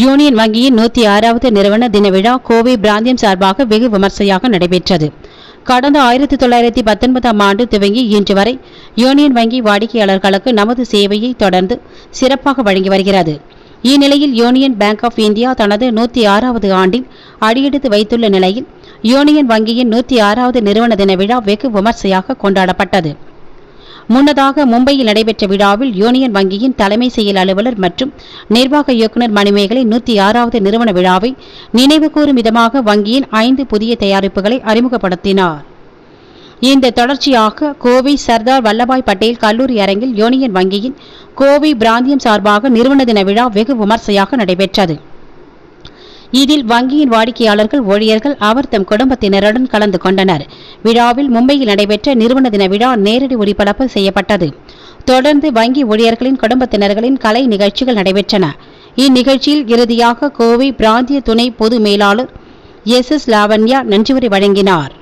Union வங்கியின் நூத்தி ஆறாவது நிறுவன தின விழா கோவை பிராந்தியம் சார்பாக வெகு விமர்சையாக நடைபெற்றது. கடந்த ஆயிரத்தி தொள்ளாயிரத்தி பத்தொன்பதாம் ஆண்டு துவங்கி இன்று வரை யூனியன் வங்கி வாடிக்கையாளர்களுக்கு நமது சேவையை தொடர்ந்து சிறப்பாக வழங்கி வருகிறது. இந்நிலையில் யூனியன் பேங்க் ஆஃப் இந்தியா தனது நூத்தி ஆறாவது ஆண்டில் அடியெடுத்து வைத்துள்ள நிலையில் யூனியன் வங்கியின் நூத்தி ஆறாவது நிறுவன தின விழா வெகு விமர்சையாக கொண்டாடப்பட்டது. முன்னதாக மும்பையில் நடைபெற்ற விழாவில் யூனியன் வங்கியின் தலைமை செயல் அலுவலர் மற்றும் நிர்வாக இயக்குநர் மணிமேகலை நூத்தி ஆறாவது நிறுவன விழாவை நினைவுகூரும் விதமாக வங்கியின் ஐந்து புதிய தயாரிப்புகளை அறிமுகப்படுத்தினார். இந்த தொடர்ச்சியாக கோவை சர்தார் வல்லபாய் பட்டேல் கல்லூரி அரங்கில் யூனியன் வங்கியின் கோவை பிராந்தியம் சார்பாக நிறுவன தின விழா வெகு விமர்சையாக நடைபெற்றது. இதில் வங்கியின் வாடிக்கையாளர்கள் ஊழியர்கள் அவர் தம் குடும்பத்தினருடன் கலந்து கொண்டனர். விழாவில் மும்பையில் நடைபெற்ற நிறுவன தின விழா நேரடி ஒளிபரப்பு செய்யப்பட்டது. தொடர்ந்து வங்கி ஊழியர்களின் குடும்பத்தினர்களின் கலை நிகழ்ச்சிகள் நடைபெற்றன. இந்நிகழ்ச்சியில் இறுதியாக கோவை பிராந்திய துணை பொது மேலாளர் எஸ் எஸ் லாவண்யா நன்றியுரை வழங்கினார்.